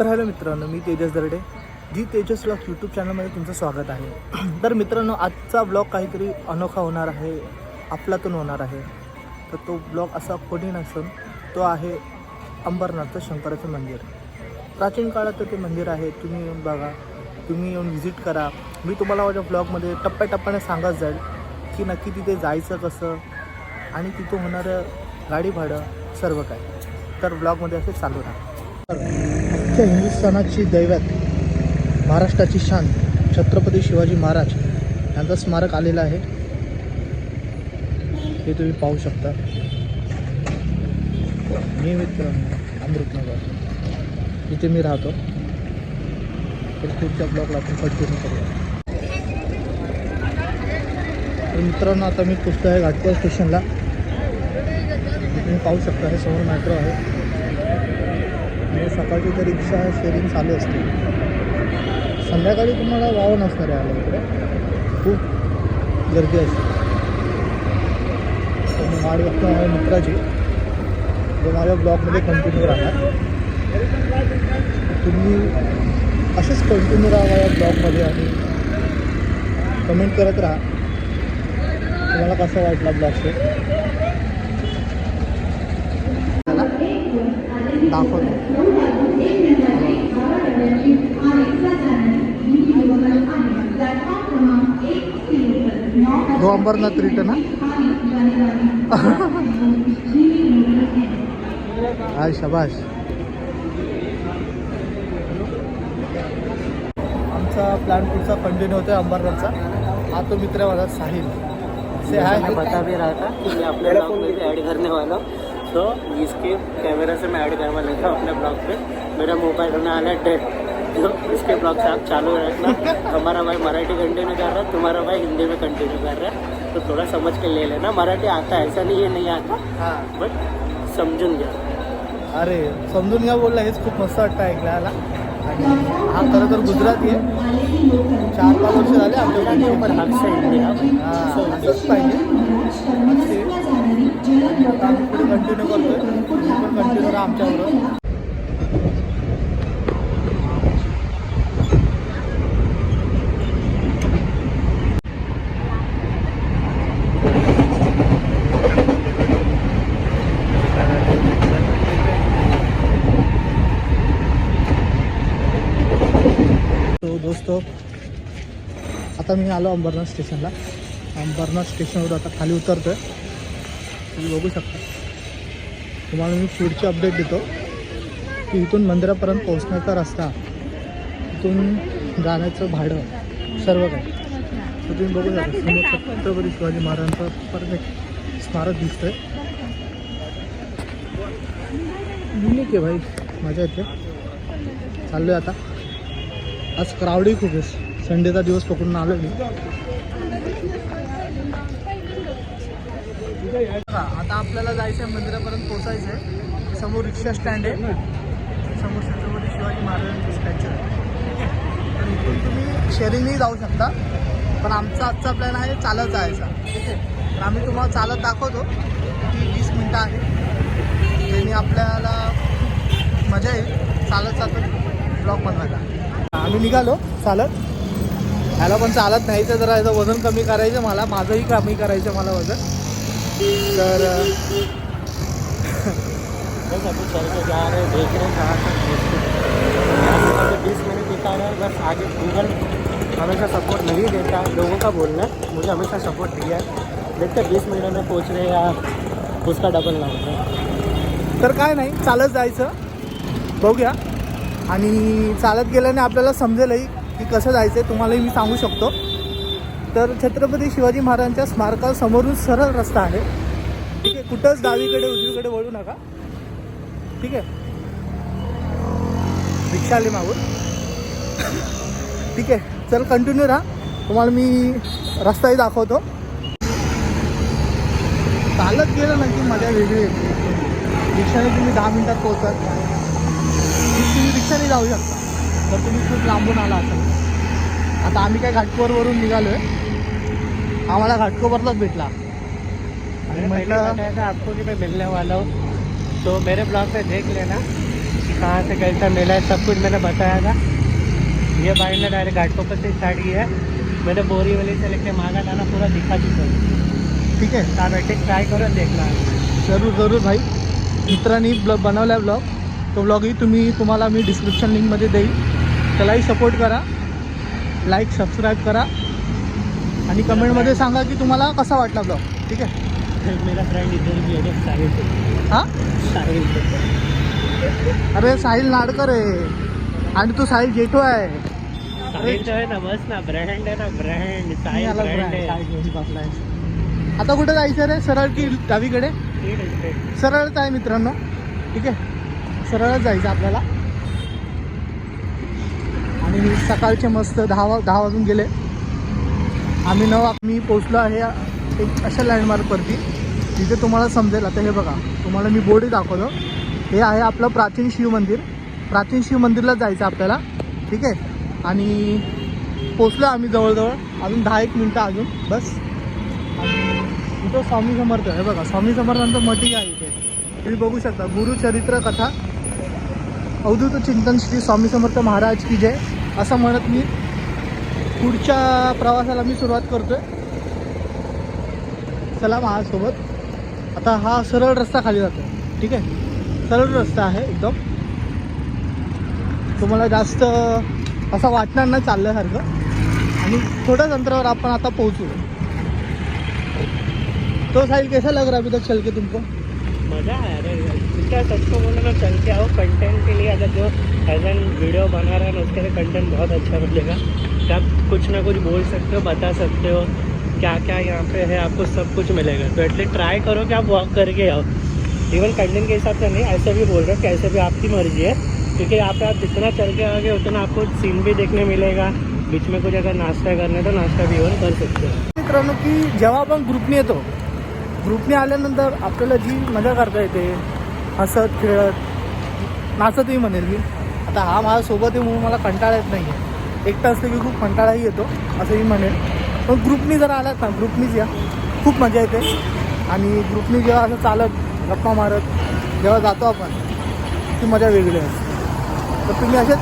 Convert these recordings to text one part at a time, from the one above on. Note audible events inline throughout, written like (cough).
तर हॅलो मित्रांनो मी तेजस दर्डे. जी तेजस ब्लॉग यूट्यूब चॅनलमध्ये तुमचं स्वागत आहे. (clears throat) तर मित्रांनो आजचा ब्लॉग काहीतरी अनोखा होणार आहे आपलातून होणार आहे. तर तो ब्लॉग असा कोणी नसून तो आहे अंबरनाथचं शंकराचं मंदिर. प्राचीन काळात ते मंदिर आहे तुम्ही येऊन बघा. तुम्ही येऊन व्हिजिट करा. मी तुम्हाला माझ्या ब्लॉगमध्ये टप्प्याटप्प्याने सांगत जाईल की नक्की तिथे जायचं कसं आणि तिथं होणारं गाडी भाडं सर्व काय. तर ब्लॉगमध्ये असे चालू राहा. अख्ख्या हिंदुस्थानाची दैवत महाराष्ट्राची शान छत्रपती शिवाजी महाराज यांचं स्मारक आलेलं आहे. हे तुम्ही पाहू शकता. मी मित्रांनो अमृतनगर. इथे मी राहतो. तर पुढच्या ब्लॉकला आपण कंटिन्यू करूया. तर मित्रांनो आता मी पुस्तक आहे घाटकोळ स्टेशनला. तुम्ही पाहू शकता हे समोर मेट्रो आहे. म्हणजे सकाळची तर रिक्षा शेअरिंग चालू असते. संध्याकाळी तुम्हाला वाव नसणार आहे आपल्याकडे इकडे. खूप गर्दी असते. तर मी वाट बघतो माझ्या मित्राची. जो माझ्या ब्लॉगमध्ये कंटिन्यू राहणार. तुम्ही असेच कंटिन्यू राहा माझ्या ब्लॉगमध्ये आणि कमेंट करत राहा. तुम्हाला कसं वाटला ब्लॉग दाखवतो. हो अंबरनाथ रिटर्न हाय शबाश आमचा प्लॅन पुढचा कंटिन्यू होतोय अंबरनाथचा. हा तो मित्र आहे माझा साहिल. से हाय बता भी रहा था कि मैं अपने ब्लॉग में भी ऐड करने वाला तो इसके कैमरा से मैं ऐड करवा लेता हूँ अपने ब्लॉग पे। मेरा मोबाइल होने वाला है डेड तो इसके ब्लॉग से आप चालू रखना। हमारा भाई मराठी कंटिन्यू कर रहा है तुम्हारा भाई हिंदी में कंटिन्यू कर रहा है। तो थोड़ा समझ के ले लेना। मराठी आता है ऐसा नहीं है नहीं आता। हां। बट समजून घ्या। अरे समजून घ्या बोलला हेच खूप मस्त वाटतं ऐकायला आणि हा खरं तर गुजराती आहे. चार पाच वर्ष झाले आपल्या ऊपर हाथ से हिंदी भाई. असंच पाहिजे. कंटिन्यू करतोय. पण कंटिन्यू राहा आमच्याबरोबर. दोस्तो आता मी आलो अंबरनाथ स्टेशनला. अंबरनाथ स्टेशनवर आता खाली उतरतोय. तुम्ही बघू शकता. तुम्हाला मी पुढची अपडेट देतो. की इथून मंदिरापर्यंत पोहोचण्याचा रस्ता इथून जाण्याचं भाडं सर्व काही. तर तुम्ही बघू शकता समोर छत्रपती शिवाजी महाराजांचं परफेक्ट स्मारक दिसतंय. युनिक आहे भाई मजा येते चाललोय आता. आज क्राऊडही खूप आहे. संडेचा दिवस पकडून आलो मी. आता आपल्याला जायचं आहे मंदिरापर्यंत पोचायचं आहे समोर रिक्षा स्टँड आहे. समोर छत्रपती शिवाजी महाराजांचं स्टॅच्यू आहे. ठीक आहे तर इथून तुम्ही शेअरिंगही जाऊ शकता. पण आमचा आजचा प्लॅन आहे चालत जायचा. ठीक आहे तर आम्ही तुम्हाला चालत दाखवतो. की वीस मिनटं आहे. त्यांनी आपल्याला मजा येईल. चालत चालत ब्लॉग बनवायला. आम्ही निघालो चालत. ह्याला पण चालत नाही तर जरा याचं वजन कमी करायचं मला. माझंही कमी करायचं मला वजन. तर बस अभी चल के जा रहे देख रहे कहाँ तक बीस मिनट दिखा रहा है बस आगे गूगल हमेशा सपोर्ट नहीं देता लोगों का बोलना है मुझे हमेशा सपोर्ट दिया है देखते बीस मिनट में पहुँच रहे या उसका डबल ना होता तर काय नाही चालत जायचं. बघूया. आणि चालत गेल्याने आपल्याला समजेलही की कसं जायचं आहे तुम्हालाही मी सांगू शकतो. तर छत्रपती शिवाजी महाराजांच्या स्मारकासमोरून सरळ रस्ता आहे. ठीक आहे कुठंच डावीकडे उजवीकडे वळू नका. ठीक आहे. रिक्षा आली मागून. ठीक आहे चल कंटिन्यू राहा. तुम्हाला मी रस्ताही दाखवतो. चालत गेलं ना की मजा वेगळी येते. रिक्षाने तुम्ही दहा मिनटात पोहोचत तुम्ही रिक्षाने जाऊ शकता. तर तुम्ही खूप लांबून आला असाल. आता आम्ही काय घाटकोरवरून निघालो आहे आम्हाला घाटकोपरलाच भेटला. आणि आपको कि मैं मिलने वाला हूँ. तो मेरे ब्लॉग पे देख लेना कहाँ से कैसा मिला है। सब कुछ मैंने बताया था। ये भाई ने डायरेक्ट घाटकोपर से स्टार्ट किया है। मैंने बोरीवली से लेके मागा दाना पूरा दिखा चुका हूँ। ठीक है। आप बैठे ट्राई करो देखना ज़रूर ज़रूर भाई। मित्रांनी ब्लॉग बनवला आहे ब्लॉग। तो ब्लॉगही तुम्ही तुम्हाला मी डिस्क्रिप्शन लिंकमध्ये देईल. त्यालाही सपोर्ट करा. लाईक सबस्क्राईब करा. आणि कमेंटमध्ये सांगा की तुम्हाला कसा वाटला ब्लॉग? ठीक आहे? मेरा फ्रेंड इधर भी है देख, साहिल से हां? साहिल से अरे साहिल नाडकर आहे. आणि तो साहिल जेठो आहे. साहिल जो ना बस ना ब्रँड ना ब्रँड साहिल आला ब्रँड brand, साहिल जेठी बापला आहे. आता कुठं जायचं रे? सरळ की डावीकडे. सरळच आहे मित्रांनो. ठीक आहे? सरळच जायचं आपल्याला. आणि सकाळचे मस्त दहा दहा वाजून गेले. आम्ही नऊ मी पोचलो आहे एक अशा लँडमार्कवरती तिथे तुम्हाला समजेल आता हे बघा तुम्हाला मी बोर्डही दाखवतो. हे आहे आपलं प्राचीन शिव मंदिर. प्राचीन शिव मंदिरला जायचं आपल्याला. ठीक आहे? आणि पोचलो आम्ही जवळजवळ. अजून दहा एक मिनटं अजून. बस. आणि इथं स्वामी समर्थ आहे. बघा स्वामी समर्थांचं मठी आहे इथे. तुम्ही बघू शकता गुरुचरित्र कथा. अवधूत चिंतन श्री स्वामी समर्थ महाराज की जय. असं म्हणत मी पुढच्या प्रवासाला मी सुरुवात करतोय. चला माझ्यासोबत आता हा सरळ रस्ता खाली जातो ठीक आहे? सरळ रस्ता आहे एकदम. तुम्हाला जास्त असं वाटणार नाही चालल्यासारखं. आणि थोड्याच अंतरावर आपण आता पोहोचू. तो साहिल कैसा लग रहा है अभी तक चल के तुमको? मजा आया अरे क्या सबको बोलो चल के आओ कंटेंट के लिए. अगर जो एज एन वीडियो बना रहा है ना उसके लिए कंटेंट बहुत अच्छा मिलेगा। कि आप कुछ ना कुछ बोल सकते हो बता सकते हो क्या क्या यहाँ पे है आपको सब कुछ मिलेगा। तो एटलीस्ट ट्राई करो कि आप वॉक करके आओ। इवन कंटेंट के हिसाब से नहीं ऐसे भी बोल रहे हो कैसे भी आपकी मर्जी है। क्योंकि यहाँ पे आप जितना चल के आगे उतना आपको सीन भी देखने मिलेगा। बीच में कुछ अगर नाश्ता करना है तो नाश्ता भी इवन कर सकते हो। मित्रांनो की जेव्हा आपण ग्रुपने येतो ग्रुपने आल्यानंतर आपल्याला जी मजा करता येते हसत खेळत नाचतही म्हणेल मी. आता हा माझ्यासोबत आहे म्हणून मला कंटाळा येत नाही आहे एकटा असलं की खूप कंटाळाही येतो असंही म्हणेल पण ग्रुपनी जर आलात ना ग्रुपनीच या. खूप मजा येते. आणि ग्रुपनी जेव्हा असं चालत गप्पा मारत जेव्हा जातो आपण ती मजा वेगळी असते. तर तुम्ही असेच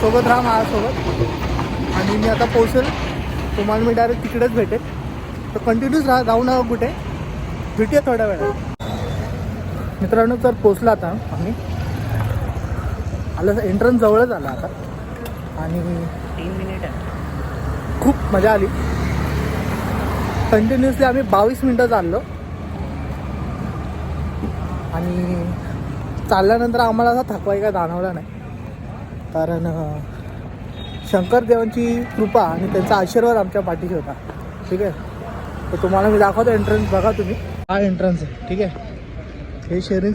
सोबत राहा माझ्यासोबत. आणि मी आता पोहोचेल. तुम्हाला मी डायरेक्ट तिकडेच भेटेल तर कंटिन्यूच राहा जाऊ नका कुठे. भेटूया थोड्या वेळात. मित्रांनो तर पोचला आता आम्ही आलं एंट्रन्स जवळच आला आता. आणि तीन मिनट खूप मजा आली. कंटिन्युअसली आम्ही बावीस मिनटं चाललो. आणि चालल्यानंतर आम्हाला असा थकवाई काय जाणवला नाही. कारण शंकरदेवांची कृपा आणि त्यांचा आशीर्वाद आमच्या पाठीशी होता. ठीक आहे? तर तुम्हाला मी दाखवतो एंट्रन्स बघा तुम्ही. हा एंट्रन्स आहे. ठीक आहे? हे शेअरिंग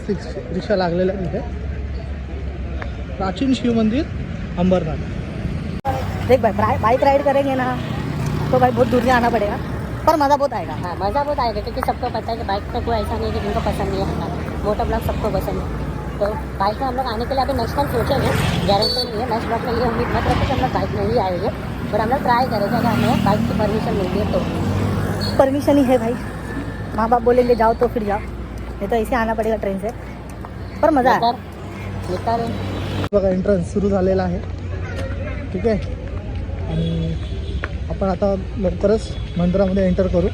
रिक्षा लागलेलं आहे तिथे प्राचीन शिव मंदिर अंबरनाथ। देख भाई बाइक राइड करेंगे ना तो भाई बहुत दूर से आना पड़ेगा पर मज़ा बहुत आएगा। हाँ मज़ा बहुत आएगा क्योंकि सबको पता है कि बाइक का कोई ऐसा नहीं है कि जिनको पसंद नहीं है। मोटर ब्लॉक सबको पसंद है। तो बाइक में हम लोग आने के लिए अभी नेक्स्ट टाइम सोचेंगे गारंटी नहीं है नेक्स्ट ब्लॉक के लिए उम्मीद मत रखो कि हम लोग बाइक में ही आएँगे पर हम लोग ट्राई करेंगे अगर हमें बाइक की परमिशन मिलती है तो। परमिशन ही है भाई। माँ बाप बोलेंगे जाओ तो फिर जाओ। नहीं तो ऐसे आना पड़ेगा ट्रेन से पर मज़ा है नितर बघा एंट्रन्स सुरू झालेला आहे. ठीक आहे? आणि आपण आता लवकरच मंदिरामध्ये एंटर करू.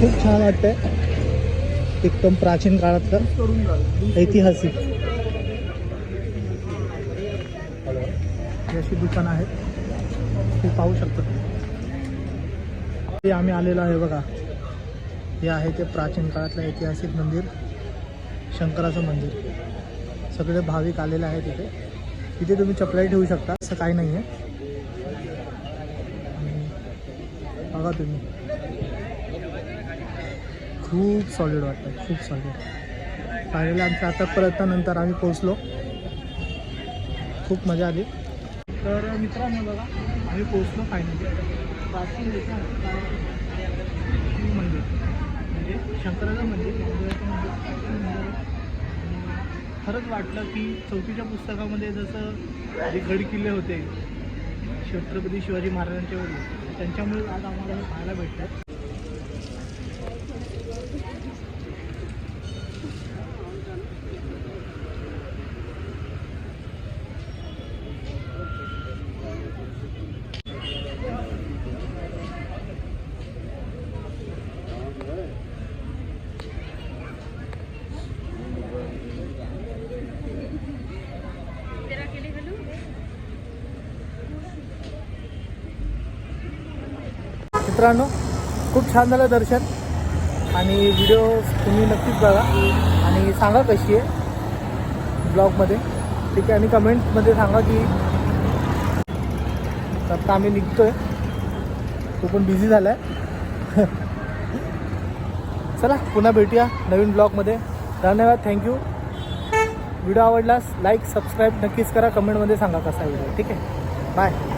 खूप छान वाटतंय. एकदम प्राचीन काळातलं ऐतिहासिक. अशी दुकानं आहेत ते पाहू शकतो हे आम्ही आलेलो आहे बघा. हे आहे ते प्राचीन काळातलं ऐतिहासिक मंदिर. शंकराचं मंदिर. सगळे भाविक आलेले आहेत इथे. इथे तुम्ही चपलाही ठेवू शकता. असं काही नाही आहे बघा तुम्ही. खूप सॉलिड वाटतं खूप सॉलिड फायनली आमच्या आता प्रयत्नानंतर आम्ही पोहोचलो. खूप मजा आली. तर मित्रांनो बघा आम्ही पोहोचलो फायनली प्राचीन मंदिर. म्हणजे शंकराचं मंदिर मंदिराचं मंदिर खरंच वाटलं की चौथीच्या पुस्तकामध्ये जसं जे गड किल्ले होते छत्रपती शिवाजी महाराजांच्या वेळी त्यांच्यामुळे आज आम्हाला हे पाहायला भेटतात. मित्रांनो खूप छान झालं दर्शन. आणि व्हिडिओ तुम्ही नक्कीच बघा. आणि सांगा कशी आहे ब्लॉगमध्ये. ठीक आहे आणि कमेंटमध्ये सांगा की आता आम्ही आहे तो पण बिझी झाला आहे चला पुन्हा भेटूया नवीन ब्लॉगमध्ये. धन्यवाद थँक्यू व्हिडिओ आवडलास लाईक सबस्क्राईब नक्कीच करा. कमेंटमध्ये सांगा कसा व्हिडिओ ठीक आहे बाय